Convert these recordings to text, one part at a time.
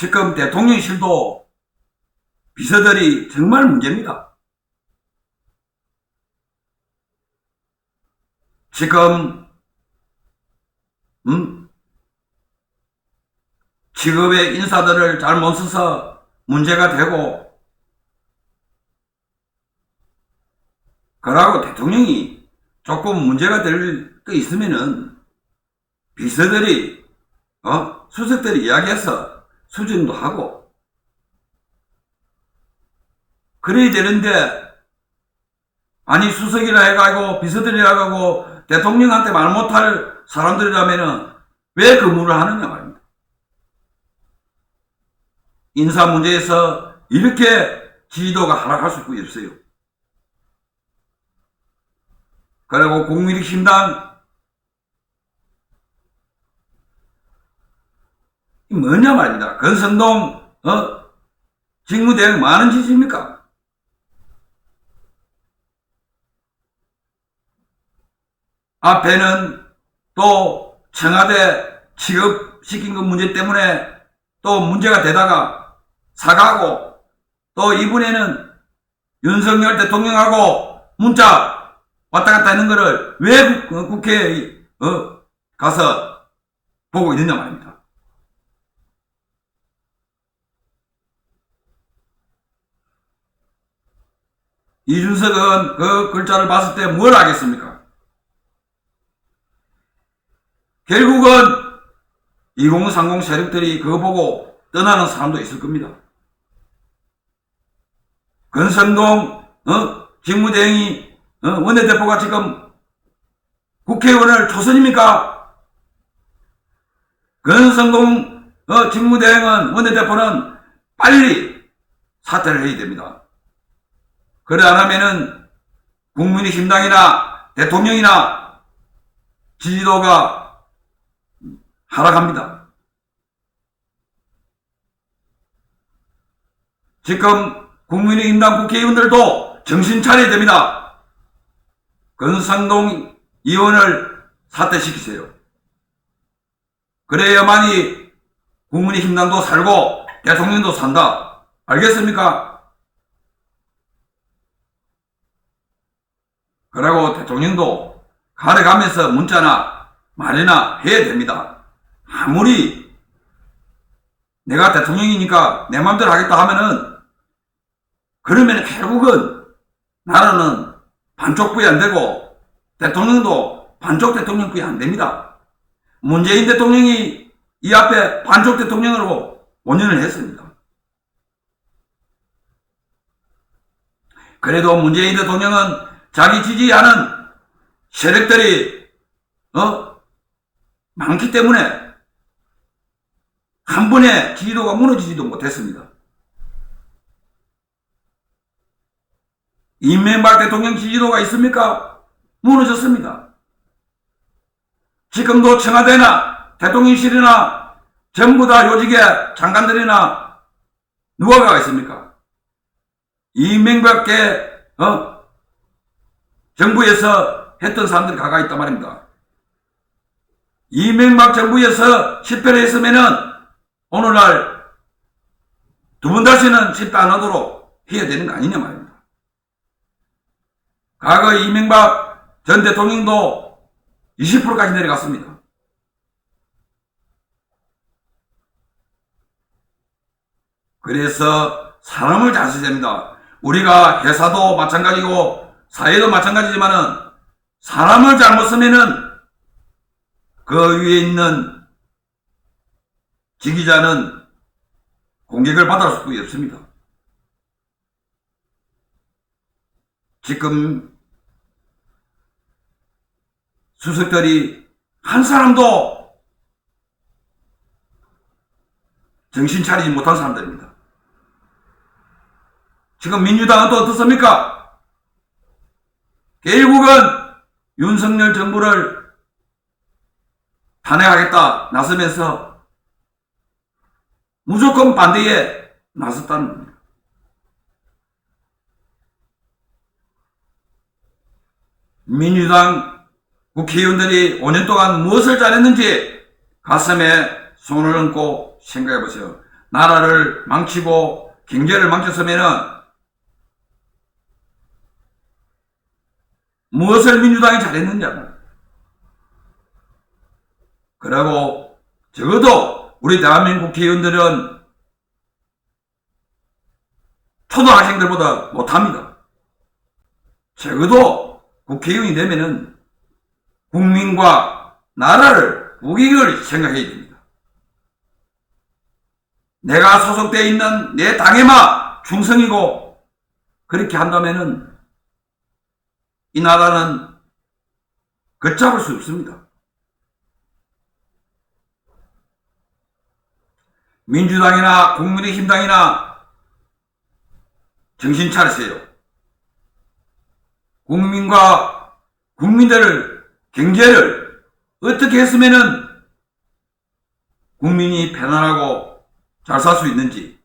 지금 대통령실도 비서들이 정말 문제입니다. 지금 음? 직업의 인사들을 잘못 써서 문제가 되고 그러고 대통령이 조금 문제가 될거 있으면은 비서들이 어 수석들이 이야기해서 수정도 하고 그래야 되는데 아니 수석이라 해가지고 비서들이라 하고 대통령한테 말 못할 사람들이라면은 왜 근무를 하느냐 말입니다. 인사 문제에서 이렇게 지지도가 하락할 수 없어요. 그리고 국민의힘당 이 뭐냐 말입니다. 건성동 어 직무대행 많은 짓입니까? 앞에는 또 청와대 취급시킨 그 문제 때문에 또 문제가 되다가 사과하고 또 이번에는 윤석열 대통령하고 문자 왔다 갔다 하는 거를 왜 국- 어, 국회에 어, 가서 보고 있느냐 말입니다. 이준석은 그 글자를 봤을 때 뭘 하겠습니까? 결국은 2030 세력들이 그거 보고 떠나는 사람도 있을 겁니다. 건성동 어? 직무대행이 어? 원내대표가 지금 국회의원을 초선입니까? 건성동 어? 직무대행은 원내대표는 빨리 사퇴를 해야 됩니다. 그래 안 하면은 국민의힘당이나 대통령이나 지지도가 하락합니다. 지금 국민의힘당 국회의원들도 정신 차려야 됩니다. 건상동 의원을 사퇴시키세요. 그래야만이 국민의힘당도 살고 대통령도 산다. 알겠습니까? 그리고 대통령도 가려가면서 문자나 말이나 해야 됩니다. 아무리 내가 대통령이니까 내 마음대로 하겠다 하면은 그러면 결국은 나라는 반쪽부이 안 되고 대통령도 반쪽 대통령부이 안 됩니다. 문재인 대통령이 이 앞에 반쪽 대통령으로 5년을 했습니다. 그래도 문재인 대통령은 자기 지지하는 세력들이 어 많기 때문에 한 번에 지지도가 무너지지도 못했습니다. 이명박 대통령 지지도가 있습니까? 무너졌습니다. 지금도 청와대나 대통령실이나 전부 다 요직의 장관들이나 누가 가 있습니까? 이명박계 어? 정부에서 했던 사람들이 가가 있단 말입니다. 이명박 정부에서 실패를 했으면은 오늘날 두 번 다시는 실패 안 하도록 해야 되는 거 아니냐 말입니다. 과거 이명박 전 대통령도 20%까지 내려갔습니다. 그래서 사람을 잘 써야 됩니다. 우리가 회사도 마찬가지고 사회도 마찬가지지만은 사람을 잘못 쓰면은 그 위에 있는 지기자는 공격을 받을 수도 없습니다. 지금 수석들이 한 사람도 정신 차리지 못한 사람들입니다. 지금 민주당은 또 어떻습니까? 결국은 윤석열 정부를 탄핵하겠다 나서면서 무조건 반대에 나섰다는 겁니다. 민주당 국회의원들이 5년 동안 무엇을 잘했는지 가슴에 손을 얹고 생각해 보세요. 나라를 망치고 경제를 망쳤으면은 무엇을 민주당이 잘했느냐고. 그리고 적어도 우리 대한민국 국회의원들은 초등학생들보다 못합니다. 적어도 국회의원이 되면은 국민과 나라를 국익을 생각해야 됩니다. 내가 소속되어 있는 내 당에만 충성이고 그렇게 한다면은 이 나라는 걷잡을 수 없습니다. 민주당이나 국민의힘당이나 정신 차리세요. 국민과 국민들을 경제를 어떻게 했으면은 국민이 편안하고 잘 살 수 있는지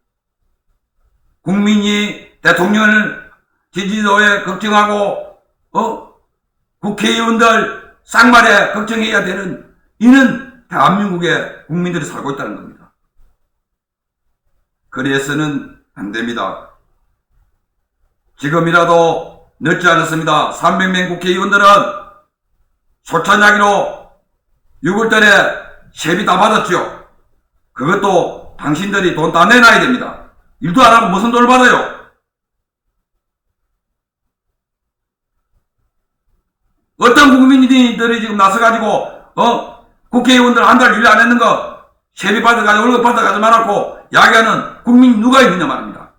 국민이 대통령을 지지도에 걱정하고 어 국회의원들 쌍말에 걱정해야 되는 이는 대한민국의 국민들이 살고 있다는 겁니다. 그래서는 안 됩니다. 지금이라도 늦지 않았습니다. 300명 국회의원들은 소천야기로 6월달에 세비 다 받았죠. 그것도 당신들이 돈 다 내놔야 됩니다. 일도 안 하고 무슨 돈을 받아요? 어떤 국민들이 지금 나서가지고, 어? 국회의원들 한 달 일 안 했는 거, 세비 받아가지고 월급 받아가지고 말았고, 야기하는 국민 누가 있느냐 말입니다.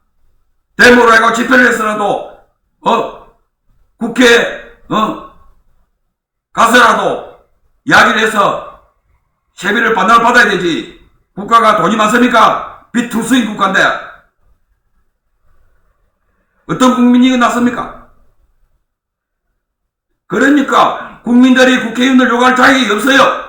데모를 하고 집회를 했으라도, 어? 국회, 어? 가서라도 이야기를 해서 세비를 반납을 받아야 되지. 국가가 돈이 많습니까? 비투수인 국가인데. 어떤 국민이 났습니까? 그러니까 국민들이 국회의원들 요구할 자격이 없어요.